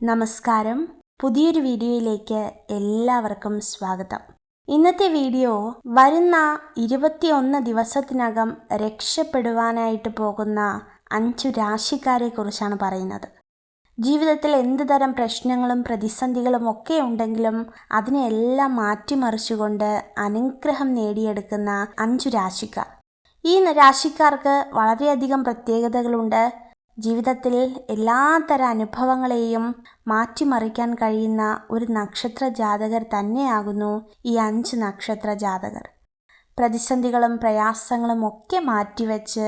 നമസ്കാരം. പുതിയൊരു വീഡിയോയിലേക്ക് എല്ലാവർക്കും സ്വാഗതം. ഇന്നത്തെ വീഡിയോ വരുന്ന ഇരുപത്തിയൊന്ന് ദിവസത്തിനകം രക്ഷപ്പെടുവാനായിട്ട് പോകുന്ന അഞ്ചു രാശിക്കാരെ കുറിച്ചാണ് പറയുന്നത്. ജീവിതത്തിൽ എന്ത് തരം പ്രശ്നങ്ങളും പ്രതിസന്ധികളും ഒക്കെ ഉണ്ടെങ്കിലും അതിനെല്ലാം മാറ്റിമറിച്ചുകൊണ്ട് അനുഗ്രഹം നേടിയെടുക്കുന്ന അഞ്ചു രാശിക്കാർ. ഈ രാശിക്കാർക്ക് വളരെയധികം പ്രത്യേകതകളുണ്ട്. ജീവിതത്തിൽ തര അനുഭവങ്ങളെയും മാറ്റിമറിക്കാൻ കഴിയുന്ന ഒരു നക്ഷത്ര ജാതകർ തന്നെയാകുന്നു ഈ അഞ്ച് നക്ഷത്ര ജാതകർ. പ്രതിസന്ധികളും പ്രയാസങ്ങളും ഒക്കെ മാറ്റിവെച്ച്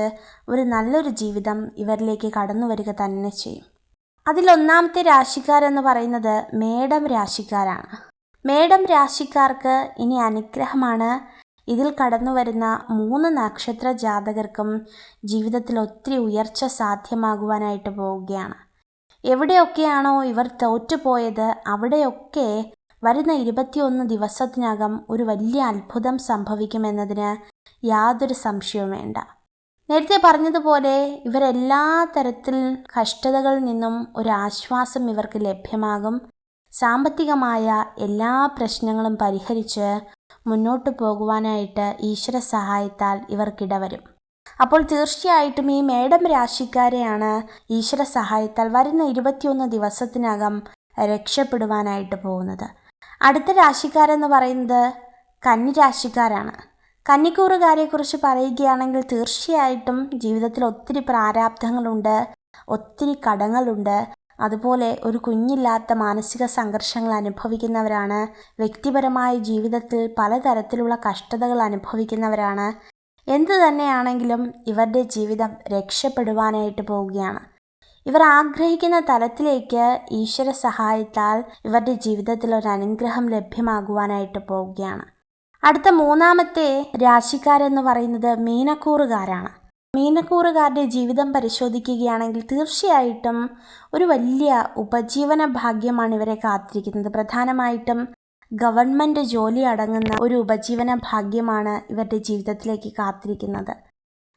ഒരു നല്ലൊരു ജീവിതം ഇവരിലേക്ക് കടന്നു വരിക തന്നെ ചെയ്യും. അതിലൊന്നാമത്തെ രാശിക്കാരെന്ന് പറയുന്നത് മേടം രാശിക്കാരാണ്. മേടം രാശിക്കാർക്ക് ഇനി അനുഗ്രഹമാണ് ഇതിൽ കടന്നു വരുന്ന മൂന്ന് നക്ഷത്ര ജാതകർക്കും ജീവിതത്തിൽ ഒത്തിരി ഉയർച്ച സാധ്യമാകുവാനായിട്ട് പോവുകയാണ്. എവിടെയൊക്കെയാണോ ഇവർ തോറ്റുപോയത് അവിടെയൊക്കെ വരുന്ന ഇരുപത്തിയൊന്ന് ദിവസത്തിനകം ഒരു വലിയ അത്ഭുതം സംഭവിക്കുമെന്നതിന് യാതൊരു സംശയവും വേണ്ട. നേരത്തെ പറഞ്ഞതുപോലെ ഇവരെല്ലാ തരത്തിൽ കഷ്ടതകളിൽ നിന്നും ഒരു ആശ്വാസം ഇവർക്ക് ലഭ്യമാകും. സാമ്പത്തികമായ എല്ലാ പ്രശ്നങ്ങളും പരിഹരിച്ച് മുന്നോട്ട് പോകുവാനായിട്ട് ഈശ്വര സഹായത്താൽ ഇവർക്കിടവരും. അപ്പോൾ തീർച്ചയായിട്ടും ഈ മേഡം രാശിക്കാരെയാണ് ഈശ്വര സഹായത്താൽ വരുന്ന ഇരുപത്തിയൊന്ന് ദിവസത്തിനകം രക്ഷപ്പെടുവാനായിട്ട് പോകുന്നത്. അടുത്ത രാശിക്കാരെന്ന് പറയുന്നത് കന്നി രാശിക്കാരാണ് കന്നിക്കൂറുകാരെക്കുറിച്ച് പറയുകയാണെങ്കിൽ തീർച്ചയായിട്ടും ജീവിതത്തിൽ ഒത്തിരി പ്രാരാബ്ധങ്ങളുണ്ട് ഒത്തിരി കടങ്ങളുണ്ട് അതുപോലെ ഒരു കുഞ്ഞില്ലാത്ത മാനസിക സംഘർഷങ്ങൾ അനുഭവിക്കുന്നവരാണ്. വ്യക്തിപരമായ ജീവിതത്തിൽ പലതരത്തിലുള്ള കഷ്ടതകൾ അനുഭവിക്കുന്നവരാണ്. എന്തു തന്നെയാണെങ്കിലും ഇവരുടെ ജീവിതം രക്ഷപ്പെടുവാനായിട്ട് പോവുകയാണ്. ഇവർ ആഗ്രഹിക്കുന്ന തലത്തിലേക്ക് ഈശ്വര സഹായത്താൽ ഇവരുടെ ജീവിതത്തിൽ ഒരു അനുഗ്രഹം ലഭ്യമാകുവാനായിട്ട് പോവുകയാണ്. അടുത്ത മൂന്നാമത്തെ രാശിക്കാരെന്ന് പറയുന്നത് മീനക്കൂറുകാരാണ്. മീനക്കൂറുകാരുടെ ജീവിതം പരിശോധിക്കുകയാണെങ്കിൽ തീർച്ചയായിട്ടും ഒരു വലിയ ഉപജീവന ഭാഗ്യമാണ് ഇവരെ കാത്തിരിക്കുന്നത്. പ്രധാനമായിട്ടും ഗവൺമെന്റ് ജോലി അടങ്ങുന്ന ഒരു ഉപജീവന ഭാഗ്യമാണ് ഇവരുടെ ജീവിതത്തിലേക്ക് കാത്തിരിക്കുന്നത്.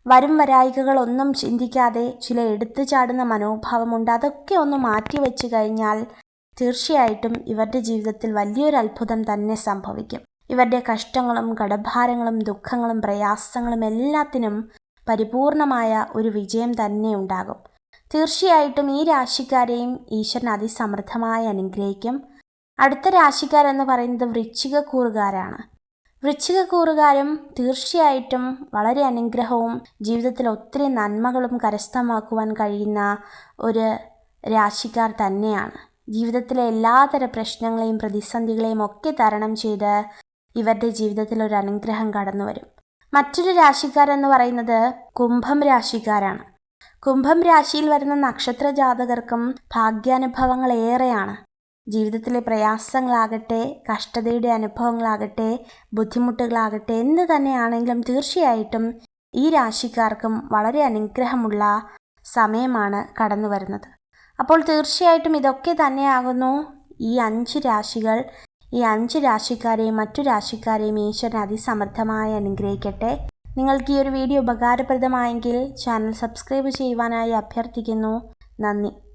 വരും വരായികകളൊന്നും ചിന്തിക്കാതെ ചില എടുത്തു ചാടുന്ന മനോഭാവമുണ്ട് അതൊക്കെ ഒന്ന് മാറ്റി വെച്ച് കഴിഞ്ഞാൽ തീർച്ചയായിട്ടും ഇവരുടെ ജീവിതത്തിൽ വലിയൊരു അത്ഭുതം തന്നെ സംഭവിക്കും. ഇവരുടെ കഷ്ടങ്ങളും കടഭാരങ്ങളും ദുഃഖങ്ങളും പ്രയാസങ്ങളും എല്ലാത്തിനും പരിപൂർണമായ ഒരു വിജയം തന്നെ ഉണ്ടാകും. തീർച്ചയായിട്ടും ഈ രാശിക്കാരെയും ഈശ്വരൻ അതിസമൃദ്ധമായി അനുഗ്രഹിക്കും. അടുത്ത രാശിക്കാരെന്ന് പറയുന്നത് വൃശ്ചിക കൂറുകാരാണ് വൃശ്ചിക കൂറുകാരും തീർച്ചയായിട്ടും വളരെ അനുഗ്രഹവും ജീവിതത്തിൽ ഒത്തിരി നന്മകളും കരസ്ഥമാക്കുവാൻ കഴിയുന്ന ഒരു രാശിക്കാർ തന്നെയാണ്. ജീവിതത്തിലെ എല്ലാതര പ്രശ്നങ്ങളെയും പ്രതിസന്ധികളെയും ഒക്കെ തരണം ചെയ്ത് ഇവരുടെ ജീവിതത്തിൽ ഒരു അനുഗ്രഹം കടന്നു വരും മറ്റൊരു രാശിക്കാരെന്ന് പറയുന്നത് കുംഭം രാശിക്കാരാണ്. കുംഭം രാശിയിൽ വരുന്ന നക്ഷത്ര ജാതകർക്കും ഭാഗ്യാനുഭവങ്ങൾ ഏറെയാണ്. ജീവിതത്തിലെ പ്രയാസങ്ങളാകട്ടെ കഷ്ടതയുടെ അനുഭവങ്ങളാകട്ടെ ബുദ്ധിമുട്ടുകളാകട്ടെ എന്ത് തന്നെയാണെങ്കിലും തീർച്ചയായിട്ടും ഈ രാശിക്കാർക്കും വളരെ അനുഗ്രഹമുള്ള സമയമാണ് കടന്നു വരുന്നത് അപ്പോൾ തീർച്ചയായിട്ടും ഇതൊക്കെ തന്നെയാകുന്നു. ഈ അഞ്ച് രാശികൾ ഈ അഞ്ച് രാശിക്കാരെയും മറ്റു രാശിക്കാരെയും ഈശ്വരൻ അതിസമർത്ഥമായി അനുഗ്രഹിക്കട്ടെ. നിങ്ങൾക്ക് ഈ ഒരു വീഡിയോ ഉപകാരപ്രദമായെങ്കിൽ ചാനൽ സബ്സ്ക്രൈബ് ചെയ്യുവാനായി അഭ്യർത്ഥിക്കുന്നു. നന്ദി.